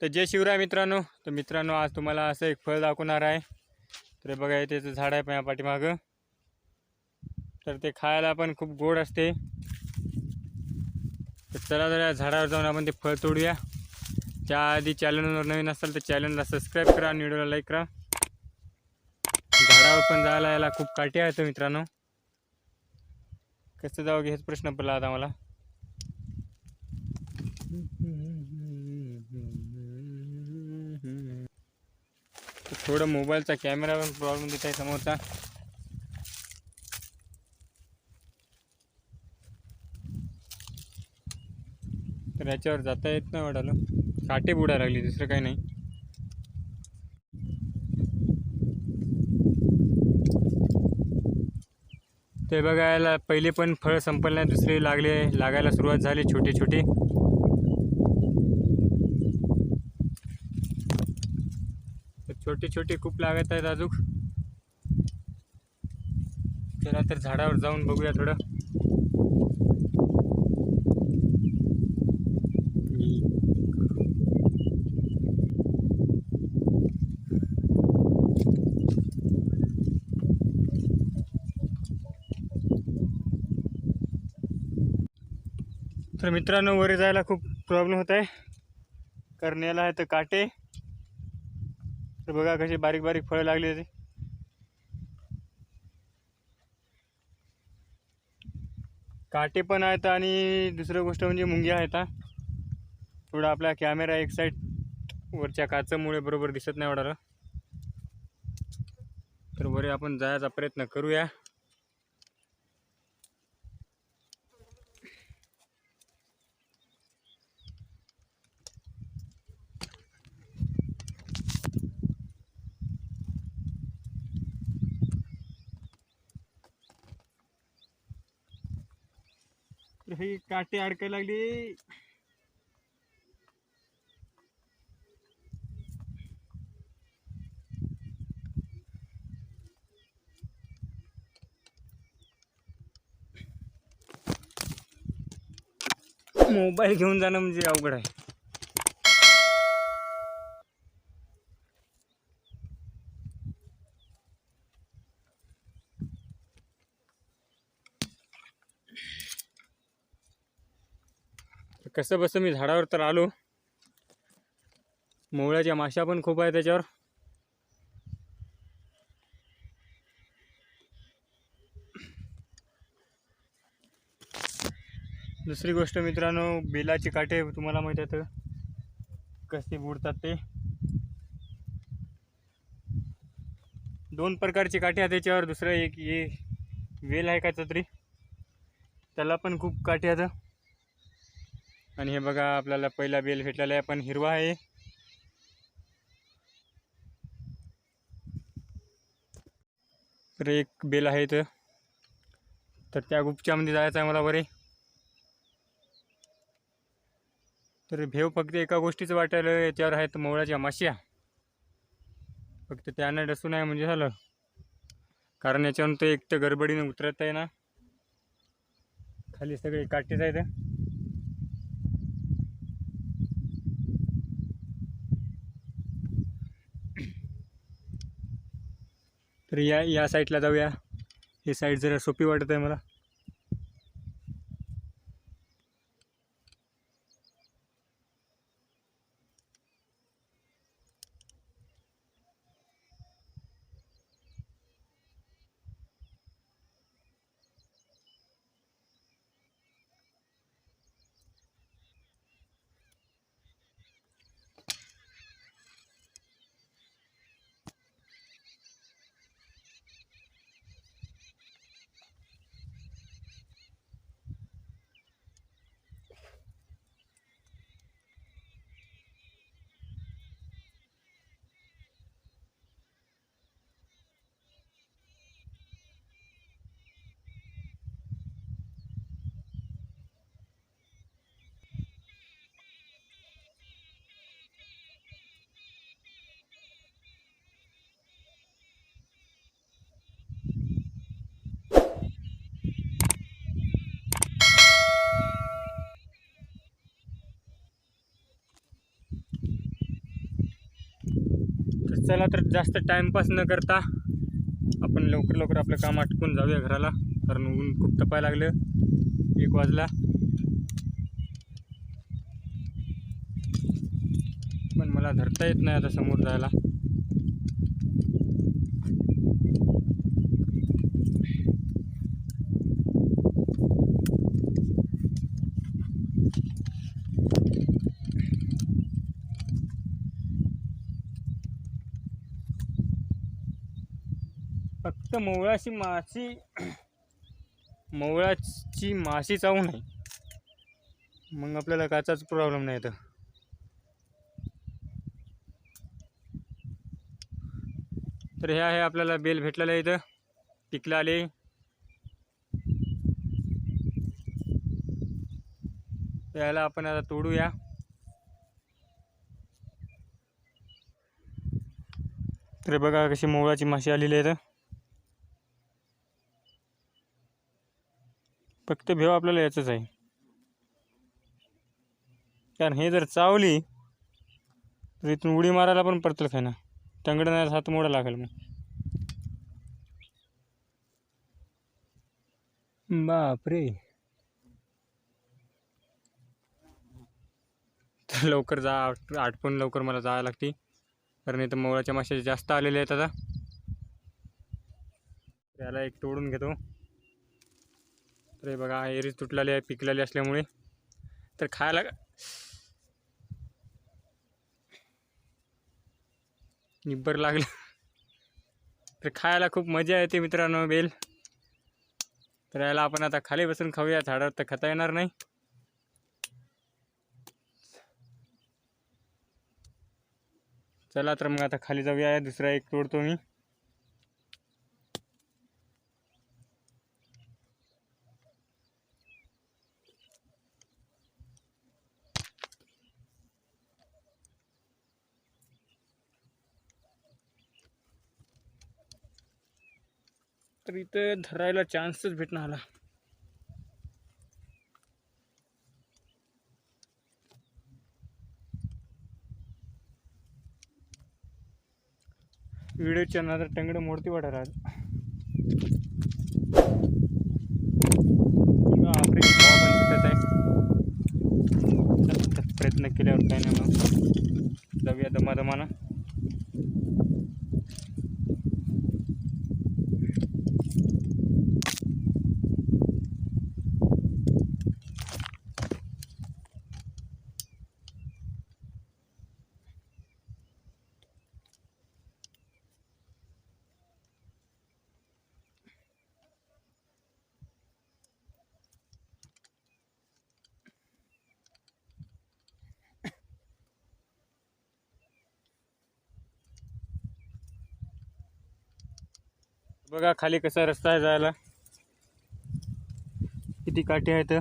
तर जय शिवराय मित्रांनो. तर मित्रांनो आज तुम्हाला असं एक फळ दाखवणार आहे. तर बघा त्याचं झाड आहे पण पाठीमागं. तर ते खायला पण खूप गोड असते. तर चला जरा झाडावर जाऊन आपण ते फळ तोडूया. त्याआधी चॅनलवर नवीन असाल तर चॅनलला सबस्क्राईब करा आणि व्हिडिओला लाईक करा. झाडावर पण जायला याला खूप काठी आहेत मित्रांनो. कसं जावं हेच प्रश्न पडला आता मला. थोडं मोबाईलचा कॅमेरा पण प्रॉब्लेम देत आहे समोरचा. तर याच्यावर जाता येत नाही वाटायला. काटे बुडा लागली दुसरं काही नाही. ते बघायला पहिले पण फळ संपलं नाही दुसरे लागले लागायला सुरुवात झाली छोटे छोटे छोटे छोटे खूप लागत आहेत अजून. चला तर झाडावर जाऊन बघूया थोडं. तर मित्रांनो वर जायला खूप प्रॉब्लेम होत आहे. कारण याला आहे तर काटे. तर बघा कशी बारीक बारीक फळं लागली होती. काटे पण आहेत आणि दुसरं गोष्ट म्हणजे मुंग्या आहेत थोडा आपला कॅमेरा एक साईड वरच्या काचामुळे बरोबर दिसत नाही वाटायला तर बरे आपण जायचा प्रयत्न करूया. तर हे काटे अडकायला लागली. मोबाईल घेऊन जाणं म्हणजे अवघड आहे. कसं बसं मी झाडावर तर आलो. मोवळ्याच्या माशा पण खूप आहे त्याच्यावर. दुसरी गोष्ट मित्रांनो बेलाची काटे तुम्हाला माहीत आहेत कसे बुडतात ते. दोन प्रकारची काटे आहेत त्याच्यावर. दुसरं एक हे वेल आहे का तरी त्याला पण खूप काठी आहेत. आणि हे बघा आपल्याला पहिला बेल भेटलेला आहे. पण हिरवा आहे. तर एक बेल आहे इथं. तर त्या गुपच्यामध्ये जायचं आहे मला बरे. तर भेव फक्त एका गोष्टीचं वाटायला याच्यावर आहेत मोळाच्या माश्या. फक्त त्यानं डसून आहे म्हणजे झालं. कारण याच्यावरून ते एक तर गडबडीने उतरत आहे ना. खाली सगळे काटेच आहेत. तर या या साईडला जाऊया. ही साईड जरा सोपी वाटत आहे मला. चला तर जास्त टाईमपास न करता आपण लवकर लवकर आपलं काम आटकून जाऊया घराला. कारण ऊन खूप तपायला लागलं. एक वाजला. पण मला धरता येत नाही आता समोर जायला. तर मवळाची माशी मवळाची माशी चावू नये. मग आपल्याला काचाच प्रॉब्लेम नाही तर. तर हे आहे आपल्याला बेल भेटलेलं आहे इथं. पिकलं आले याला आपण आता तोडूया. तर बघा कशी मोळाची माशी आलेली आहेत फक्त भेव आपल्याला याचंच आहे. कारण हे जर चावली तर इथून उडी मारायला पण पडतं काय ना. टंगड नाही हात मोडा लागेल मग. बापरे. तर लवकर जा आठ आठवून लवकर मला जावं लागते. कारण इथं मोळाच्या माश्या जास्त आलेल्या आहेत आता. त्याला एक तोडून घेतो. तर हे बघा एरीज तुटलेली आहे पिकलेली असल्यामुळे. तर खायला निब्बर लागलं. तर खायला खूप मजा येते मित्रांनो बेल. तर याला आपण आता खाली बसून खाऊया झाडावर तर खाता येणार नाही. चला तर मग आता खाली जाऊया दुसरा एक तोडतो मी. तर इथं धरायला चान्सच भेटणार आला. व्हिडिओच्या नंतर टंगडं मोडती वाटायला आज. प्रयत्न केल्यावर काय नाही मग जाऊया दमादमानं. बघा खाली कसा रस्ता आहे जायला. किती काठी आहेत.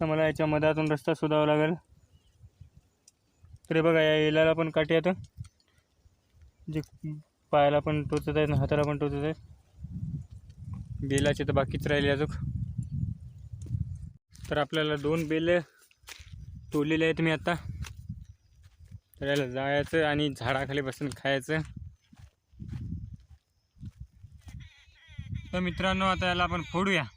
तर मला याच्या मधातून रस्ता शोधावा लागेल. तरी बघा या येलाला पण काठी आहेत. जे पायाला पण टोचत आहेत हाताला पण टोचत आहेत. बेलाचे तर बाकीच राहिले अजून. तर आपल्याला दोन बेल तोडलेले आहेत मी आता. तर याला जायचं आणि झाडाखाली बसून खायचं. तर मित्रांनो आता याला आपण फोडूया. हे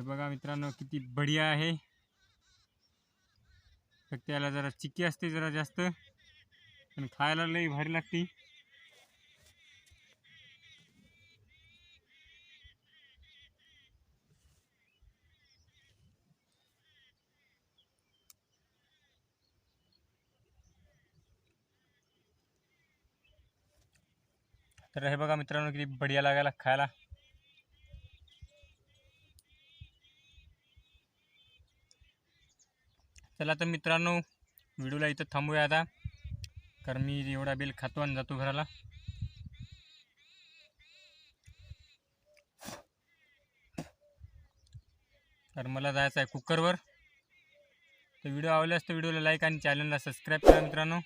बघा मित्रांनो किती बढिया आहे. फक्त याला जरा चिकी असते जरा जास्त. पण खायला लई भारी लागते. तर हे बघा मित्रांनो किती बढिया लागायला खायला. चला तर मित्रांनो व्हिडिओला इथं थांबूया आता. कारण मी एवढा बिल खातो आणि जातो घराला. तर मला जायचं आहे कुकरवर. तर व्हिडिओ आवडल्यास तर व्हिडिओला लाईक आणि चॅनलला सबस्क्राईब करा मित्रांनो.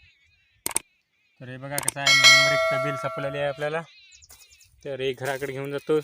तर हे बघा कसं आहे नंबर एकचं बिल सापडलेलं आहे आपल्याला. तर हे घराकडे घेऊन जातो.